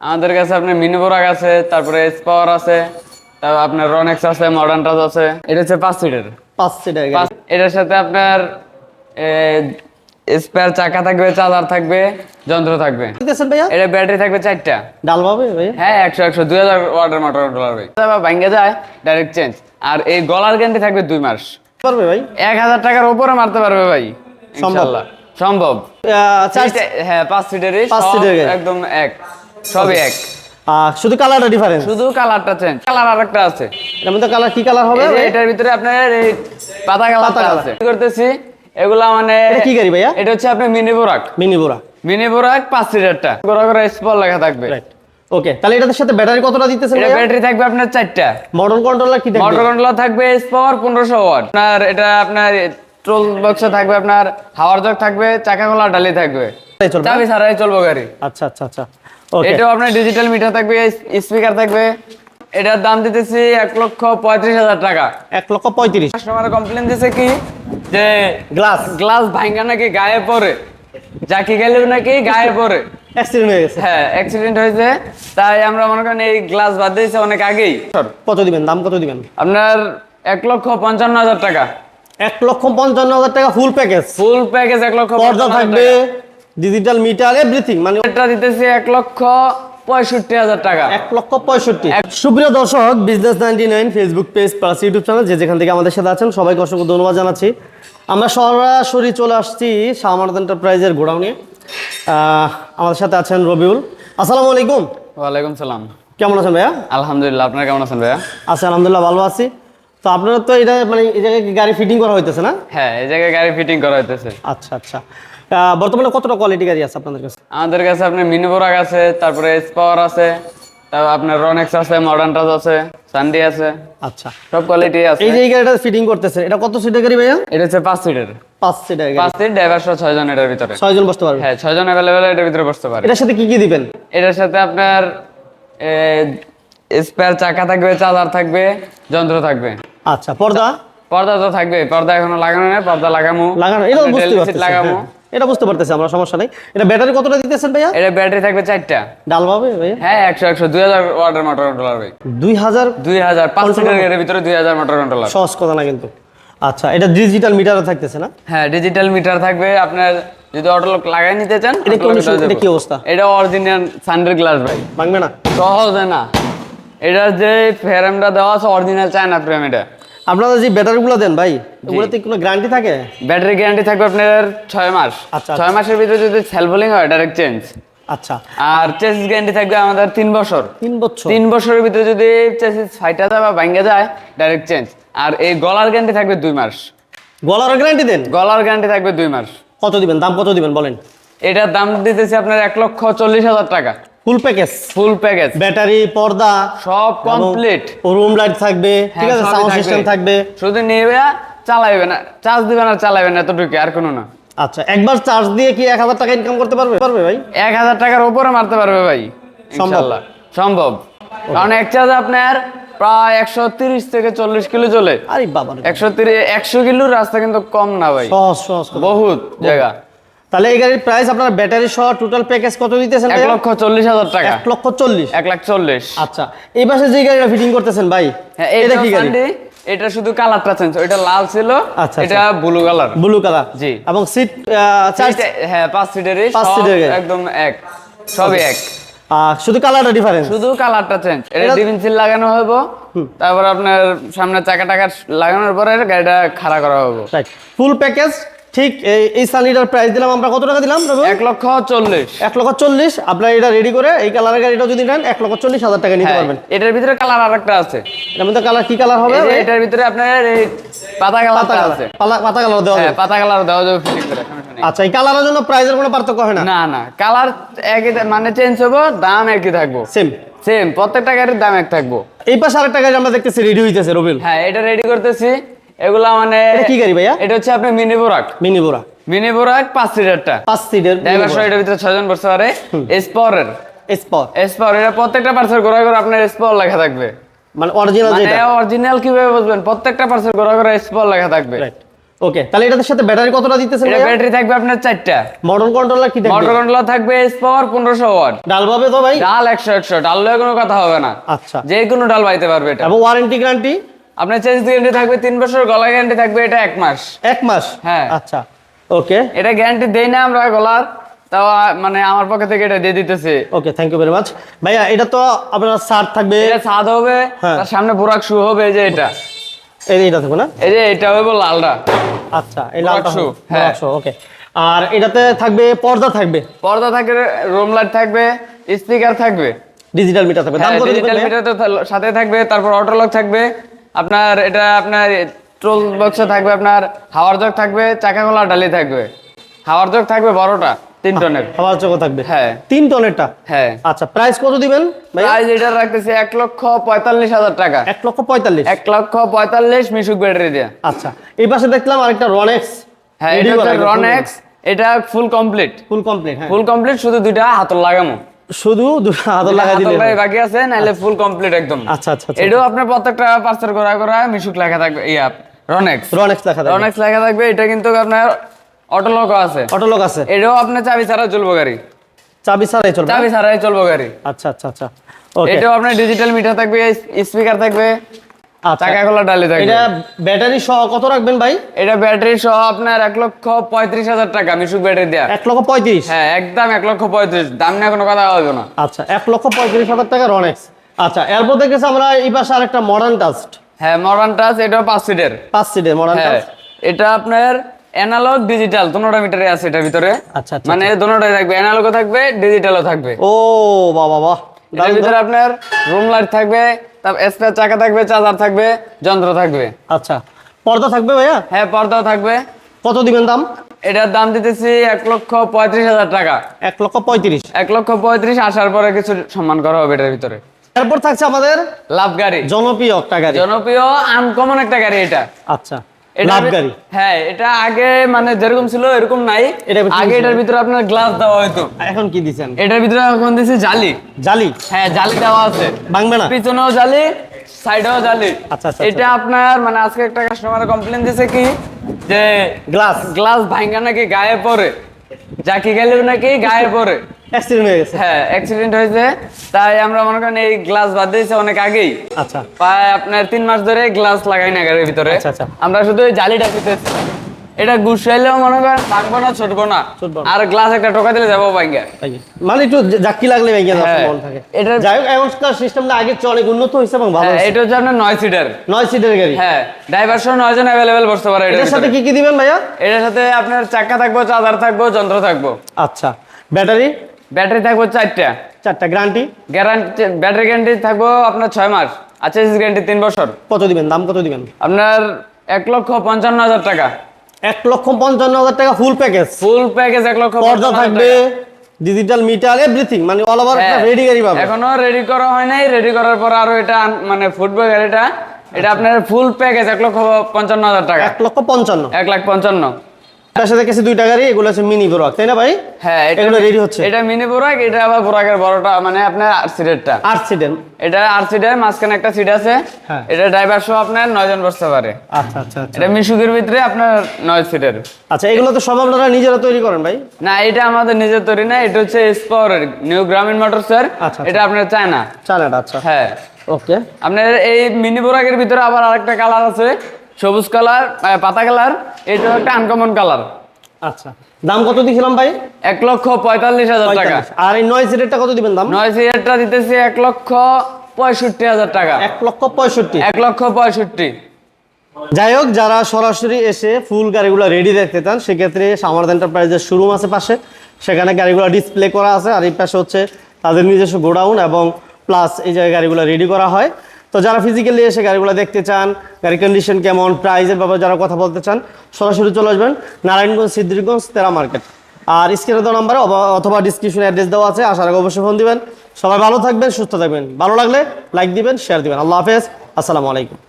আমাদের কাছে আপনার মিনি বোরাক আছে তারপরে এস পাওয়ার আছে তারপর আপনার রনেক্স আছে মডার্ন টাচ আছে। এটা হচ্ছে পাঁচ সিটের পাঁচ সিটার এটার সাথে আপনার স্পেয়ার চাকা থাকবে চার্জার থাকবে যন্ত্র থাকবে। এটা ব্যাটারি থাকবে চারটা। ডাল পাবে হ্যাঁ একশো একশো দুই হাজার ওয়াটার মোটর ডলার ভাই। ভাঙ্গে যায় ডাইরেক্ট চেঞ্জ আর এই গলার গ্যারান্টি থাকবে দুই মাস। পারবে ভাই? এক হাজার টাকার উপরে মারতে পারবে ভাই সম্ভব। আহ, হ্যাঁ পাঁচ সিটেরই পাঁচ সিটের একদম এক। সবই এক। শুধু কালারটা ডিফারেন্স শুধু কালারটা চেঞ্জ কালার আরেকটা আছে। এর মধ্যে কালার কি কালার হবে? এটার ভিতরে আপনার এই পাতা colour। আছে। কি করতেছি? এগুলা মানে এটা কি গাড়ি ভাইয়া? এটা হচ্ছে আপনার mini Borak. Mini Bora mini Borak পাঁচ সিটারটা গোড়া করে স্পল লেখা থাকবে। রাইট ওকে তাহলে এটার সাথে ব্যাটারি কতটা দিতেছেন এটা ব্যাটারি থাকবে আপনার চারটা। মডার্ন কন্ট্রোলার কি থাকবে? মোটর কন্ট্রোলার থাকবে পাওয়ার পনেরোশো ওয়াট। আপনার এটা আপনার ট্রোল বক্সে থাকবে আপনার হাওয়ার জগ থাকবে চাকা খোলা ডালি থাকবে। চাবি ছাড়াই চলবো গাড়ি। আচ্ছা আচ্ছা আচ্ছা। এটাও আপনার ডিজিটাল মিটার থাকবে স্পিকার থাকবে। এটার দাম দিতেছি এক লক্ষ পঁয়ত্রিশ হাজার টাকা। এক লক্ষ পঁয়ত্রিশ। কাস্টমার কমপ্লেন দিছে কি? যে গ্লাস গ্লাস ভাঙ্গা নাকি গায়ে পড়ে? জাকি গেলেও নাকি গায়ে পড়ে। অ্যাক্সিডেন্ট হয়ে গেছে। হ্যাঁ অ্যাক্সিডেন্ট হয়েছে। তাই আমরা মনে করেন এই গ্লাস বাদ দিয়েছি অনেক আগেই। কত দিবেন? দাম কত দিবেন? আপনার এক লক্ষ পঞ্চান্ন হাজার টাকা। এক লক্ষ পঞ্চান্ন হাজার টাকা ফুল প্যাকেজ ফুল প্যাকেজ এক লক্ষ পর্দা থাকবে। ডিজিটাল মিটার এভরিথিং মানে এটা দিতেছি এক লক্ষ পঁয়ষট্টি হাজার টাকা। এক লক্ষ পঁয়ষট্টি। সুপ্রিয় দর্শক business ninety nine Facebook page plus YouTube channel যে যেখান থেকে আমাদের সাথে আছেন সবাইকে অসংখ্য ধন্যবাদ জানাচ্ছি। আমরা সরাসরি চলে আসছি শাহমারদ এন্টারপ্রাইজের গোডাউনে। আমাদের সাথে আছেন রবিউল। আসসালামু আলাইকুম। ওয়ালাইকুম সালাম। কেমন আছেন ভাইয়া? আলহামদুলিল্লাহ আপনারা কেমন আছেন ভাইয়া? আচ্ছা আলহামদুলিল্লাহ ভালো আছি। তো আপনারা তো এটা মানে এই জায়গায় গাড়ি ফিটিং করা হইতেছে না? হ্যাঁ এই জায়গায় গাড়ি ফিটিং করা হইতেছে। আচ্ছা আচ্ছা। বর্তমানে কতটা কোয়ালিটি গাড়ি আছে আপনাদের কাছে? আমাদের কাছে আপনার মিনি বোরাক আছে তারপরে এস পাওয়ার আছে তারপর আপনার রনেক্স আছে মডার্ন টাচ আছে সানডি আছে আচ্ছা। সব কোয়ালিটি আছে। এই যে এই গাড়িটা ফিটিং করতেছে এটা কত সিটের গাড়ি ভাইয়া? এটা হচ্ছে পাঁচ সিটের পাঁচ সিটের গাড়ি। পাঁচ সিট ড্রাইভার সহ ছয় জন এটার ভিতরে। ছয়জন বসতে পারবে? হ্যাঁ ছয় জন অ্যাভেলেবেল এটার ভিতরে বসতে পারে এটার সাথে কি কি দিবেন? এটার সাথে আপনার স্পেয়ার চাকা থাকবে চার্জার থাকবে যন্ত্র থাকবে। আচ্ছা পর্দা? পর্দা তো থাকবে পর্দা এখনও লাগানো নেই পর্দা লাগামু। লাগানো এটা বুঝতে seat লাগামু। এটা বুঝতে পারতেছি আমরা সমস্যা নাই। এটা ব্যাটারি কতটা দিতেছেন ভাইয়া? এটা ব্যাটারি থাকবে চারটা। ডাল পাবে ভাইয়া? হ্যাঁ একশো একশো দুই হাজার ওয়াটার মোটর কন্ট্রোলার ভাই। দুই হাজার দুই হাজার পাঁচ সিটের গাড়ির ভিতরে দুই হাজার মোটর কন্ট্রোলার সহজ কথা না কিন্তু। আচ্ছা এটা ডিজিটাল মিটারও থাকতেছে না? হ্যাঁ ডিজিটাল মিটার থাকবে। আপনার যদি অটো লক লাগাই নিতে চান এটা lock এটা কি অবস্থা? এটা অরিজিনাল সানডের গ্লাস ভাই। ভাঙবে না? সহজে না। এটার যে ফ্রেমটা দেওয়া আছে অরিজিনাল চায়না ফ্রেম এটা। আপনারা যে ব্যাটারিগুলো দেন ভাই ওগুলোতে কোনো গ্যারান্টি থাকে? ব্যাটারি গ্যারান্টি থাকবে আপনার ছয় মাস। আচ্ছা, ছয় মাসের ভিতরে যদি সেলফোলিং হয় ডাইরেক্ট চেঞ্জ আচ্ছা। আর চেসিস গ্যারান্টি থাকবে আমাদের তিন বছর। তিন বছর। তিন বছরের ভিতরে যদি চেসিস ফাইটা যায় বা ভাঙ্গা যায় ডাইরেক্ট চেঞ্জ আর এই গলার গ্যারান্টি থাকবে দুই মাস। গলার গ্যারান্টি দেন? গলার গ্যারান্টি থাকবে দুই মাস। কত দিবেন? দাম কত দিবেন বলেন? এটার দাম দিতেছি আপনার এক লক্ষ চল্লিশ হাজার টাকা। Full package full package battery পর্দা সব কমপ্লিট রুম লাইট থাকবে ঠিক আছে? সাউন্ড সিস্টেম থাকবে। শুধু নেবে চালাইবে না চার্জ দিবে না চালাইবে না এতটুকু আর কোনো না। আচ্ছা একবার চার্জ দিয়ে কি এক হাজার টাকা ইনকাম করতে পারবে? পারবে ভাই? এক হাজার টাকার উপরে মারতে পারবে ভাই ইনশাল্লাহ। সম্ভব। কারণ এক চার্জ আপনার প্রায় একশো তিরিশ থেকে চল্লিশ কিলো চলে আরে বাবা একশো তিরিশ একশো কিলোর রাস্তা কিন্তু কম না ভাই। সহজ সহজ। বহুত জায়গা। তাহলে এই গাড়ির প্রাইস আপনার ব্যাটারি সহ টোটাল প্যাকেজ কত দিতেছেন এক? লক্ষ চল্লিশ হাজার টাকা। এক লক্ষ চল্লিশ। এক লাখ চল্লিশ। আচ্ছা এই পাশে যে গাড়িটা ফিটিং করতেছেন ভাই হ্যাঁ এটা এটা কি গাড়ি? এটা শুধু কালারটা চেঞ্জ ওইটা লাল ছিল আচ্ছা, এটা ব্লু কালার ব্লু কালার জি। এবং সিট হ্যাঁ পাঁচ সিটেরই পাঁচ সিটের একদম এক সবই এক। শুধু কালারটা ডিফারেন্স শুধু কালারটা চেঞ্জ এটা এটা- ডিভিন সিল লাগানো হইব তারপর আপনার সামনে চাকা টাকা লাগানোর পরে গাড়িটা খাড়া করা হবে ফুল প্যাকেজ ঠিক এই সানিটার প্রাইস দিলাম আমরা কত টাকা দিলাম? এক লক্ষ চল্লিশ। এক লক্ষ চল্লিশ। আপনার এটা রেডি করে এই কালারের গাড়িটা যদি নেন এক লক্ষ চল্লিশ হাজার টাকা নিতে হ্যাঁ, পারবেন। এটার ভিতরে কালার আরেকটা আছে। এর মধ্যে কালার কি কালার হবে? এটার ভিতরে আপনার এই পাতা কালার আছে। পাতা কালার দেওয়া হ্যাঁ যাবে। পাতা কালার দেওয়া যাবে ফিটিং করে আচ্ছা এই কালারের জন্য প্রাইসের কোনো পার্থক্য হয় না? না না কালার একই মানে চেঞ্জ হব দাম একই থাকব। সেম সেম প্রত্যেকটা গাড়ির দাম এক থাকব। এই পাশে আরেকটা গাড়ি আমরা দেখতেছি রেডি হইতেছে রবিল। হ্যাঁ এটা রেডি করতেছি। এগুলা মানে এটা কি গাড়ি ভাইয়া? এটা হচ্ছে আপনার mini Borak. Mini Bora mini Borak পাঁচ সিটারটা। পাঁচ সিটের ড্রাইভার সহ এটার ভিতরে ছয়জন বসতে পারে। এসপরের স্পট এসপাওয়ার এটা প্রত্যেকটা পার্সেল গোড়া করে আপনার এসপাওয়ার লেখা থাকবে। মানে অরিজিনাল মানে যেটা। অরিজিনাল কীভাবে বুঝবেন? প্রত্যেকটা পার্সেল গোড়া করে এসপাওয়ার লেখা থাকবে। রাইট ওকে তাহলে এটার সাথে ব্যাটারি কতটা দিতেছেন এটা ব্যাটারি থাকবে আপনার চারটা। মডেল কন্ট্রোলার কি থাকবে? মোটর কন্ট্রোলার থাকবে এস পাওয়ার পনেরোশো ওয়াট ডাল পাবে তো ভাই? ডাল একশো একশো। ডাল লয়ে কোনো কথা হবে না। আচ্ছা। যে কোনো ডাল পাইতে পারবে এটা। এবং ওয়ারেন্টি গ্যারান্টি আপনার চেঞ্জ গ্যারান্টি থাকবে তিন বছর গলা গ্যারান্টি থাকবে এটা এক মাস। এক মাস? হ্যাঁ। আচ্ছা ওকে এটা গ্যারান্টি দেই না আমরা গলার তাও মানে আমার পক্ষ থেকে এটা দিয়ে দিতেছে। Okay thank you very much ভাইয়া এটা তো আপনার সার থাকবে। এটা ছাদ হবে হ্যাঁ। তার সামনে বুরাক শু হবে এই যে এটা। এই এইটা থাকবে না? এই যে এটা হবে লালটা। আচ্ছা এই লালটা shoe, হ্যাঁ। ওকে আর এটাতে থাকবে পর্দা থাকবে। পর্দা থাকবে রুম লাইট থাকবে স্পিকার থাকবে। ডিজিটাল মিটার থাকবে। দাম কত ডিজিটাল? মিটার সাথে থাকবে তারপর অটো লক থাকবে। আপনার এটা আপনার ট্রোল বক্সে থাকবে আপনার হাওয়ার জগ থাকবে চাকা খোলা ডালি থাকবে। হাওয়ার জগ থাকবে বড়টা তিন টনের। খাবার চোখো থাকবে? হ্যাঁ। তিন টনেরটা? হ্যাঁ। আচ্ছা প্রাইস কত দিবেন প্রাইস এটা রাখতেছি এক লক্ষ পঁয়তাল্লিশ হাজার টাকা। এক লক্ষ পঁয়তাল্লিশ? এক লক্ষ পঁয়তাল্লিশ মিশুক ব্যাটারি দিয়ে। আচ্ছা এই পাশে দেখলাম আরেকটা রনেক্স হ্যাঁ এটা রনেক্স এটা full complete full complete full complete শুধু দুইটা হাতল লাগামো। শুধু হাতল লাগাই দিলে বাকি আছে নাইলে ফুল কমপ্লিট একদম। আচ্ছা আচ্ছা আচ্ছা। এটাও আপনার প্রত্যেকটা পার্সেল করা করা মিশুক লেখা থাকবে ইয়া রনেক্স রনেক্স লেখা থাকবে। রনেক্স লেখা থাকবে এটা কিন্তু আপনার অটো লক আছে। অটো লোক আছে। এটাও আপনার চাবি ছাড়া চলবো গাড়ি। চাবি ছাড়াই চলবে? চাবি ছাড়াই চলবো গাড়ি। আচ্ছা আচ্ছা আচ্ছা। এটাও আপনার ডিজিটাল মিটার থাকবে স্পিকার থাকবে। আচ্ছা। চাকা খোলা ডালি থাকবে। এটা ব্যাটারি সহ কত রাখবেন ভাই? এটা ব্যাটারি সহ আপনার এক লক্ষ পঁয়ত্রিশ হাজার টাকা মিশুক ব্যাটারি দেয়া। এক লক্ষ পঁয়ত্রিশ? হ্যাঁ একদম এক লক্ষ পঁয়ত্রিশ। দাম নিয়ে কোনো কথা হবে না। আচ্ছা এক লক্ষ পঁয়ত্রিশ হাজার টাকা রনেক্স আচ্ছা এরপর দেখেছি আমরা এই পাশে আরেকটা মডার্ন টাস্ট হ্যাঁ মডার্ন টাচ এটাও পাঁচ সিটের পাঁচ সিটের মডার্ন টাস্ট এটা আপনার অ্যানালগ ডিজিটাল দুটোটা মিটারে আছে এটার ভিতরে। আচ্ছা আচ্ছা মানে দুটোটাই থাকবে অ্যানালগও থাকবে ডিজিটালও থাকবে। ও বাবা বাহ। এটার ভিতরে আপনার রুম লাইট থাকবে তারপর স্পেয়ার চাকা থাকবে চার্জার থাকবে যন্ত্র থাকবে। আচ্ছা পর্দা থাকবে ভাইয়া? হ্যাঁ পর্দাও থাকবে। কত দিবেন দাম? এটার দাম দিতেছি এক লক্ষ পঁয়ত্রিশ হাজার টাকা। এক লক্ষ পঁয়ত্রিশ। এক লক্ষ পঁয়ত্রিশ আসার পরে কিছু সম্মান করা হবে এটার ভিতরে। এরপর থাকছে আমাদের লাভ গাড়ি। জনপ্রিয় একটা গাড়ি। জনপ্রিয় আনকমন একটা গাড়ি এটা। আচ্ছা। এটার লাভ ভি- গাড়ি। হ্যাঁ এটা আগে মানে যেরকম ছিল এরকম নাই। ভিতরে আগে এটার ভিতরে আপনার গ্লাস দেওয়া হতো এখন কি দিছেন এটার ভিতরে এখন দিছি জালি। জালি? হ্যাঁ জালি দেওয়া আছে। ভাঙবে না? পিছনেও জালি সাইডেও জালি। আচ্ছা, আচ্ছা, এটা আপনার মানে আজকে একটা কাস্টমার কমপ্লেন দিছে কি? যে গ্লাস গ্লাস ভাঙ্গা নাকি গায়ে পড়ে? জাকি গেলেও নাকি গায়ে পড়ে অ্যাক্সিডেন্ট হয়ে গেছে। হ্যাঁ অ্যাক্সিডেন্ট হয়েছে। তাই আমরা মনে করেন এই গ্লাস বাদ দিয়েছি অনেক আগেই। আচ্ছা। প্রায় আপনার তিন মাস ধরে গ্লাস লাগাই না গাড়ির ভিতরে। আচ্ছা, আচ্ছা। আমরা শুধু জালিটা পিতেছি এটা গুছাইলেও মনে করেন ভাঙবো না ছুটবো না। আর গ্লাস একটা টোকা দিলে যাব কি? মানে একটু জাকি লাগলে যাওয়ার হ্যাঁ। থাকে। এটার- যাই হোক এখনকার সিস্টেমটা চেয়ে অনেক উন্নত হয়েছে এবং ভালো হ্যাঁ, এটা হচ্ছে আপনার নয় সিটার নয় সিটের গাড়ি। হ্যাঁ ড্রাইভার সহ নয় জন অ্যাভেলেবেল বসতে পারে এটার সাথে কি কি দিবেন ভাইয়া? এটার সাথে আপনার চাকা থাকব চার্জার থাকব যন্ত্র থাকব। আচ্ছা ব্যাটারি? ব্যাটারি থাকব চারটা। চারটা গ্যারান্টি গ্যারান্টি ব্যাটারি গ্যারান্টি থাকব আপনার ছয় মাস। চেসিস গ্যারান্টি তিন বছর। কত দিবেন? দাম কত দিবেন? আপনার এক লক্ষ পঞ্চান্ন হাজার টাকা। এক লক্ষ পঞ্চান্ন হাজার টাকা ফুল প্যাকেজ ফুল প্যাকেজ এক লক্ষ পর্দা থাকবে। ডিজিটাল মিটার এভরিথিং মানে অল ওভার একটা রেডি গাড়ি পাবে। এখনও রেডি করা হয় নাই রেডি করার পর আরও এটা মানে ফুটবল গাড়িটা এটা আপনার ফুল প্যাকেজ এক লক্ষ পঞ্চান্ন হাজার টাকা। এক লক্ষ পঞ্চান্ন। এক লাখ পঞ্চান্ন। তার সাথে কাছে দুইটা গাড়ি এগুলো হচ্ছে মিনি ব্রক তাই না ভাই? হ্যাঁ এগুলো রেডি হচ্ছে। এটা মিনি বোরাক এটা আবার বোরাকের বড়টা মানে আপনার আট সিটেরটা আট সিটের এটা আট সিটের মাঝখানে একটা সিট আছে। হ্যাঁ। এটা ড্রাইভার সহ আপনার নয় জন বসতে পারে। আচ্ছা আচ্ছা আচ্ছা। এটা মিশুকের ভিতরে আপনার নয় সিটের আচ্ছা এগুলো তো সব আপনারা নিজেরা তৈরি করেন ভাই? না এটা আমাদের নিজের তৈরি না এটা হচ্ছে স্পাওয়ারের নিউ গ্রামীণ মোটরসের আচ্ছা, এটা আপনার চায়না চায়নাটা আচ্ছা। হ্যাঁ। ওকে আপনার এই মিনি বোরাকের ভিতরে আবার আরেকটা কালার আছে। সবুজ কালার পাতা কালার এটা একটা আনকমন কালার। আচ্ছা দাম কত দিয়েছিলাম ভাই? এক লক্ষ পঁয়তাল্লিশ হাজার টাকা। আর এই নয় সিটেরটা কত দিবেন দাম? নয় সিয়ারটা দিতেছি এক লক্ষ পঁয়ষট্টি হাজার টাকা। এক লক্ষ পঁয়ষট্টি। এক লক্ষ পঁয়ষট্টি। যাই হোক যারা সরাসরি এসে ফুল গাড়িগুলো রেডি দেখতে চান সেক্ষেত্রে সামার্থ এন্টারপ্রাইজের শোরুম আছে পাশে। সেখানে গাড়িগুলো ডিসপ্লে করা আছে আর এই পাশে হচ্ছে তাদের নিজস্ব গোডাউন এবং প্লাস এই জায়গায় গাড়িগুলো রেডি করা হয়। তো যারা ফিজিক্যালি এসে গাড়িগুলো দেখতে চান গাড়ি কন্ডিশন কেমন প্রাইজের ব্যাপারে যারা কথা বলতে চান, সরাসরি চলে আসবেন নারায়ণগঞ্জ সিদ্ধিরগঞ্জ তেরা মার্কেট আর স্ক্রিনে দেওয়া নাম্বারে অথবা ডিসক্রিপশনে অ্যাড্রেস দেওয়া আছে, আশা আগে অবশ্যই ফোন দিবেন। সবাই ভালো থাকবেন, সুস্থ থাকবেন। ভালো লাগলে লাইক দিবেন শেয়ার দিবেন। আল্লাহ হাফেজ। আসসালামু আলাইকুম।